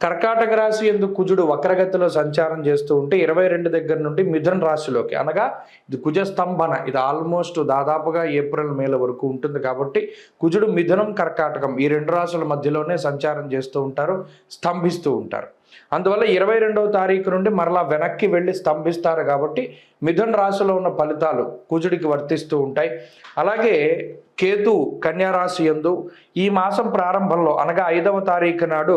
కర్కాటక రాశి ఎందు కుజుడు వక్రగతిలో సంచారం చేస్తూ ఉంటే ఇరవై రెండు దగ్గర నుండి మిథున రాశిలోకి అనగా ఇది కుజ స్తంభన ఇది ఆల్మోస్ట్ దాదాపుగా ఏప్రిల్ మేల వరకు ఉంటుంది కాబట్టి కుజుడు మిథునం కర్కాటకం ఈ రెండు రాశుల మధ్యలోనే సంచారం చేస్తూ ఉంటారు స్తంభిస్తూ ఉంటారు. అందువల్ల ఇరవై రెండవ తారీఖు నుండి మరలా వెనక్కి వెళ్ళి స్తంభిస్తారు కాబట్టి మిథున రాశిలో ఉన్న ఫలితాలు కుజుడికి వర్తిస్తూ ఉంటాయి. అలాగే కేతు కన్యారాశి ఎందు యందు ఈ మాసం ప్రారంభంలో అనగా ఐదవ తారీఖు నాడు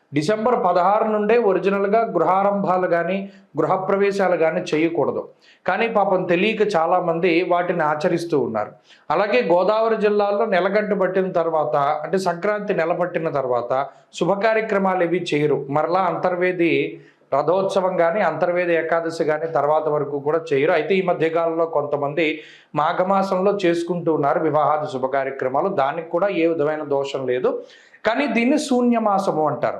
డిసెంబర్ పదహారు నుండే ఒరిజినల్గా గృహారంభాలు కానీ గృహప్రవేశాలు కానీ చేయకూడదు. కానీ పాపం తెలియక చాలామంది వాటిని ఆచరిస్తూ ఉన్నారు. అలాగే గోదావరి జిల్లాలో నెలగంట పట్టిన తర్వాత అంటే సంక్రాంతి నెల పట్టిన తర్వాత శుభ కార్యక్రమాలు చేయరు. మరలా అంతర్వేది రథోత్సవం కానీ అంతర్వేద ఏకాదశి కానీ తర్వాత వరకు కూడా చేయరు. అయితే ఈ మధ్యకాలంలో కొంతమంది మాఘమాసంలో చేసుకుంటూ ఉన్నారు వివాహాది శుభ కార్యక్రమాలు దానికి కూడా ఏ విధమైన దోషం లేదు. కానీ దీన్ని శూన్యమాసము అంటారు.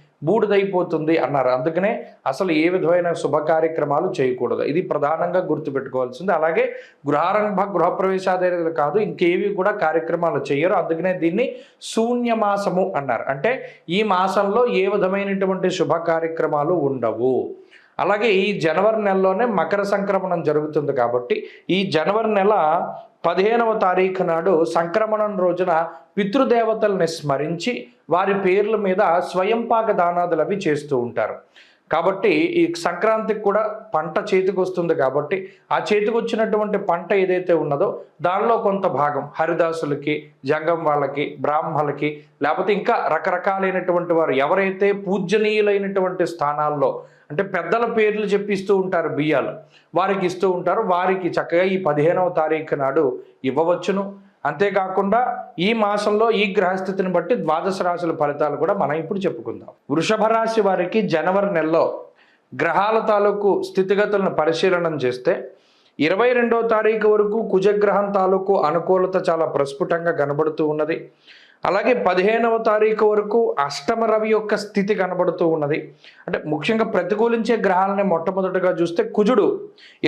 బూడిదైపోతుంది అన్నారు. అందుకనే అసలు ఏ విధమైన శుభ కార్యక్రమాలు చేయకూడదు. ఇది ప్రధానంగా గుర్తుపెట్టుకోవాల్సింది. అలాగే గృహారంభ గృహప్రవేశాదేలు కాదు ఇంకేవి కూడా కార్యక్రమాలు చేయరు. అందుకనే దీన్ని శూన్య మాసము అన్నారు. అంటే ఈ మాసంలో ఏ విధమైనటువంటి శుభ కార్యక్రమాలు ఉండవు. అలాగే ఈ జనవరి నెలలోనే మకర సంక్రమణం జరుగుతుంది కాబట్టి ఈ జనవరి నెల పదిహేనవ తారీఖు నాడు సంక్రమణం రోజున పితృదేవతల్ని స్మరించి వారి పేర్ల మీద స్వయంపాక దానాదులు అవి చేస్తూ ఉంటారు. కాబట్టి ఈ సంక్రాంతికి కూడా పంట చేతికి వస్తుంది కాబట్టి ఆ చేతికి వచ్చినటువంటి పంట ఏదైతే ఉన్నదో దానిలో కొంత భాగం హరిదాసులకి జంగం వాళ్ళకి బ్రాహ్మలకి లేకపోతే ఇంకా రకరకాలైనటువంటి వారు ఎవరైతే పూజనీయులైనటువంటి స్థానాల్లో అంటే పెద్దల పేర్లు చెప్పిస్తూ ఉంటారు బియ్యాలు వారికి ఇస్తూ ఉంటారు. వారికి చక్కగా ఈ పదిహేనవ తారీఖు నాడు ఇవ్వవచ్చును. అంతేకాకుండా ఈ మాసంలో ఈ గ్రహస్థితిని బట్టి ద్వాదశ రాశుల ఫలితాలు కూడా మనం ఇప్పుడు చెప్పుకుందాం. వృషభ రాశి వారికి జనవరి నెలలో గ్రహాల తాలూకు స్థితిగతులను పరిశీలనం చేస్తే ఇరవై రెండవ తారీఖు వరకు కుజగ్రహం తాలూకు అనుకూలత చాలా ప్రస్ఫుటంగా కనబడుతూ ఉన్నది. అలాగే పదిహేనవ తారీఖు వరకు అష్టమ రవి యొక్క స్థితి కనబడుతూ ఉన్నది. అంటే ముఖ్యంగా ప్రతికూలించే గ్రహాలని మొట్టమొదటిగా చూస్తే కుజుడు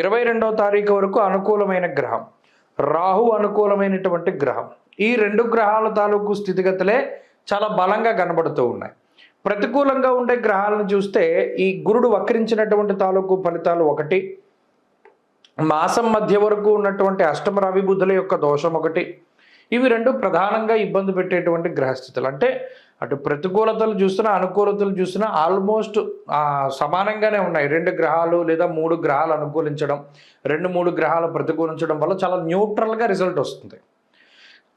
ఇరవై రెండవ తారీఖు వరకు అనుకూలమైన గ్రహం. రాహు అనుకూలమైనటువంటి గ్రహం. ఈ రెండు గ్రహాల తాలూకు స్థితిగతులే చాలా బలంగా కనబడుతూ ఉన్నాయి. ప్రతికూలంగా ఉండే గ్రహాలను చూస్తే ఈ గురుడు వక్రించినటువంటి తాలూకు ఫలితాలు ఒకటి. మాసం మధ్య వరకు ఉన్నటువంటి అష్టమ రవి బుద్ధుల యొక్క దోషం ఒకటి. ఇవి రెండు ప్రధానంగా ఇబ్బంది పెట్టేటువంటి గ్రహస్థితులు. అంటే అటు ప్రతికూలతలు చూసినా అనుకూలతలు చూసినా ఆల్మోస్ట్ సమానంగానే ఉన్నాయి. రెండు గ్రహాలు లేదా మూడు గ్రహాలు అనుకూలించడం రెండు మూడు గ్రహాలు ప్రతికూలించడం వల్ల చాలా న్యూట్రల్గా రిజల్ట్ వస్తుంది.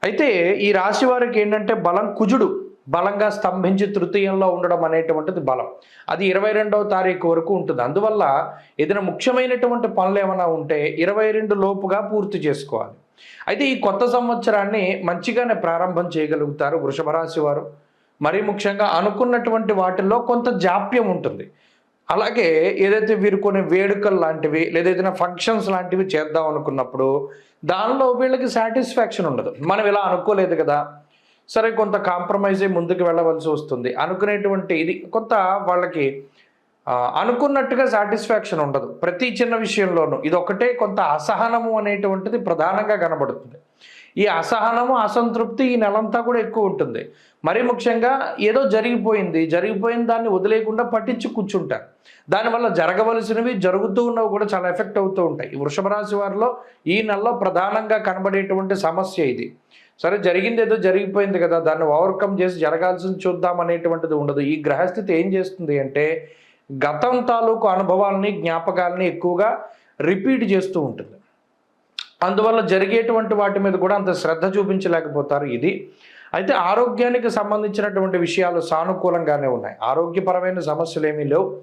అయితే ఈ రాశి వారికి ఏంటంటే బలం కుజుడు బలంగా స్తంభించి తృతీయంలో ఉండడం అనేటువంటిది బలం. అది ఇరవై రెండవ తారీఖు వరకు ఉంటుంది. అందువల్ల ఏదైనా ముఖ్యమైనటువంటి పనులు ఏమైనా ఉంటే ఇరవై రెండు లోపుగా పూర్తి చేసుకోవాలి. అయితే ఈ కొత్త సంవత్సరాన్ని మంచిగానే ప్రారంభం చేయగలుగుతారు వృషభ రాశి వారు. మరీ ముఖ్యంగా అనుకున్నటువంటి వాటిల్లో కొంత జాప్యం ఉంటుంది. అలాగే ఏదైతే వీరు కొన్ని వేడుకలు లాంటివి లేదా ఏదైనా ఫంక్షన్స్ లాంటివి చేద్దాం అనుకున్నప్పుడు దానిలో వీళ్ళకి సాటిస్ఫాక్షన్ ఉండదు. మనం ఇలా అనుకోలేదు కదా. సరే కొంత కాంప్రమైజ్ ముందుకు వెళ్ళవలసి వస్తుంది. అనుకునేటువంటి ఇది కొంత వాళ్ళకి అనుకున్నట్టుగా సాటిస్ఫాక్షన్ ఉండదు. ప్రతి చిన్న విషయంలోనూ ఇది ఒకటే కొంత అసహనము అనేటువంటిది ప్రధానంగా కనబడుతుంది. ఈ అసహనము అసంతృప్తి ఈ నెలంతా కూడా ఎక్కువ ఉంటుంది. మరీ ముఖ్యంగా ఏదో జరిగిపోయింది జరిగిపోయిన దాన్ని వదిలేయకుండా పట్టించి కూర్చుంటారు. దానివల్ల జరగవలసినవి జరుగుతూ ఉన్నవి కూడా చాలా ఎఫెక్ట్ అవుతూ ఉంటాయి. ఈ వృషభ రాశి వారిలో ఈ నెలలో ప్రధానంగా కనబడేటువంటి సమస్య ఇది. సరే జరిగింది ఏదో జరిగిపోయింది కదా దాన్ని ఓవర్కమ్ చేసి జరగాల్సింది చూద్దాం అనేటువంటిది ఉండదు. ఈ గ్రహస్థితి ఏం చేస్తుంది అంటే గతం తాలూకు అనుభవాల్ని జ్ఞాపకాలని ఎక్కువగా రిపీట్ చేస్తూ ఉంటుంది. అందువల్ల జరిగేటువంటి వాటి మీద కూడా అంత శ్రద్ధ చూపించలేకపోతారు ఇది. అయితే ఆరోగ్యానికి సంబంధించినటువంటి విషయాలు సానుకూలంగానే ఉన్నాయి. ఆరోగ్యపరమైన సమస్యలు ఏమీ లేవు.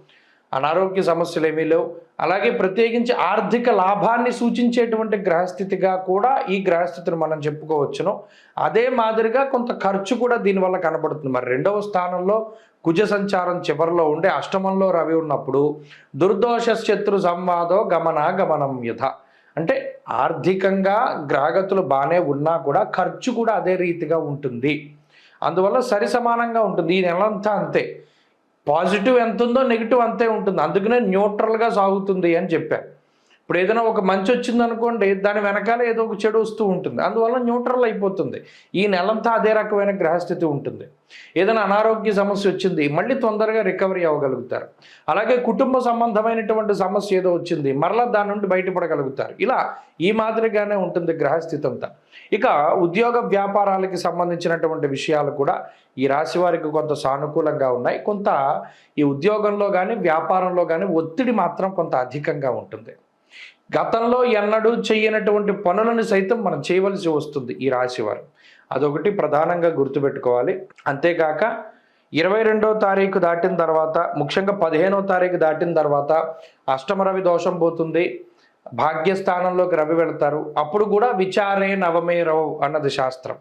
అనారోగ్య సమస్యలు ఏమీ లేవు. అలాగే ప్రత్యేకించి ఆర్థిక లాభాన్ని సూచించేటువంటి గ్రహస్థితిగా కూడా ఈ గ్రహస్థితిని మనం చెప్పుకోవచ్చును. అదే మాదిరిగా కొంత ఖర్చు కూడా దీనివల్ల కనబడుతుంది. మరి రెండవ స్థానంలో కుజ సంచారం చివరిలో ఉండే అష్టమంలో రవి ఉన్నప్పుడు దుర్దోష శత్రు సంవాదో గమన గమనం యథ. అంటే ఆర్థికంగా గ్రహగతులు బాగానే ఉన్నా కూడా ఖర్చు కూడా అదే రీతిగా ఉంటుంది. అందువల్ల సరి సమానంగా ఉంటుంది. ఈ నెలంతా అంతే. పాజిటివ్ ఎంత ఉందో నెగిటివ్ అంతే ఉంటుంది. అందుకనే న్యూట్రల్గా సాగుతుంది అని చెప్పాను ఇప్పుడు ఏదైనా ఒక మంచి వచ్చింది అనుకోండి దాని వెనకాల ఏదో ఒక చెడు వస్తూ ఉంటుంది. అందువల్ల న్యూట్రల్ అయిపోతుంది. ఈ నెలంతా అదే రకమైన గ్రహస్థితి ఉంటుంది. ఏదైనా అనారోగ్య సమస్య వచ్చింది మళ్ళీ తొందరగా రికవరీ అవ్వగలుగుతారు. అలాగే కుటుంబ సంబంధమైనటువంటి సమస్య ఏదో వచ్చింది మరలా దాని నుండి బయటపడగలుగుతారు. ఇలా ఈ మాదిరిగానే ఉంటుంది గ్రహస్థితి అంతా. ఇక ఉద్యోగ వ్యాపారాలకి సంబంధించినటువంటి విషయాలు కూడా ఈ రాశి వారికి కొంత సానుకూలంగా ఉన్నాయి. కొంత ఈ ఉద్యోగంలో కానీ వ్యాపారంలో కానీ ఒత్తిడి మాత్రం కొంత అధికంగా ఉంటుంది. గతంలో ఎన్నడూ చేయనటువంటి పనులను సైతం మనం చేయవలసి వస్తుంది ఈ రాశివారు అదొకటి ప్రధానంగా గుర్తుపెట్టుకోవాలి. అంతేకాక ఇరవై రెండో తారీఖు దాటిన తర్వాత ముఖ్యంగా పదిహేనో తారీఖు దాటిన తర్వాత అష్టమ రవి దోషం పోతుంది. భాగ్యస్థానంలోకి రవి వెళతారు. అప్పుడు కూడా విచారే నవమే రవ్ అన్నది శాస్త్రం.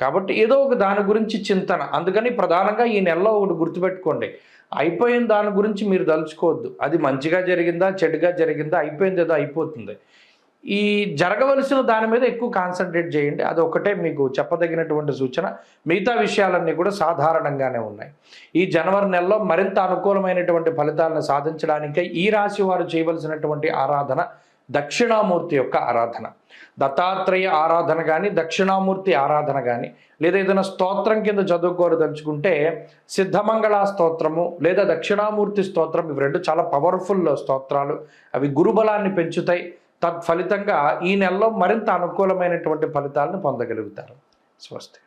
కాబట్టి ఏదో ఒక దాని గురించి చింతన. అందుకని ప్రధానంగా ఈ నెలలో ఒకటి గుర్తుపెట్టుకోండి. అయిపోయిన దాని గురించి మీరు తలుచుకోవద్దు. అది మంచిగా జరిగిందా చెడుగా జరిగిందా అయిపోయింది ఏదో అయిపోతుంది. ఈ జరగవలసిన దాని మీద ఎక్కువ కాన్సన్ట్రేట్ చేయండి. అది ఒకటే మీకు చెప్పదగినటువంటి సూచన. మిగతా విషయాలన్నీ కూడా సాధారణంగానే ఉన్నాయి. ఈ జనవరి నెలలో మరింత అనుకూలమైనటువంటి ఫలితాలను సాధించడానికై ఈ రాశి వారు చేయవలసినటువంటి ఆరాధన దక్షిణామూర్తి యొక్క ఆరాధన. దత్తాత్రేయ ఆరాధన కానీ దక్షిణామూర్తి ఆరాధన కానీ లేదా ఏదైనా స్తోత్రం కింద చదువుకోరు తలుచుకుంటే సిద్ధమంగళ స్తోత్రము లేదా దక్షిణామూర్తి స్తోత్రం ఇవి రెండు చాలా పవర్ఫుల్ స్తోత్రాలు. అవి గురుబలాన్ని పెంచుతాయి. తత్ఫలితంగా ఈ నెలలో మరింత అనుకూలమైనటువంటి ఫలితాలను పొందగలుగుతారు. స్వస్తి.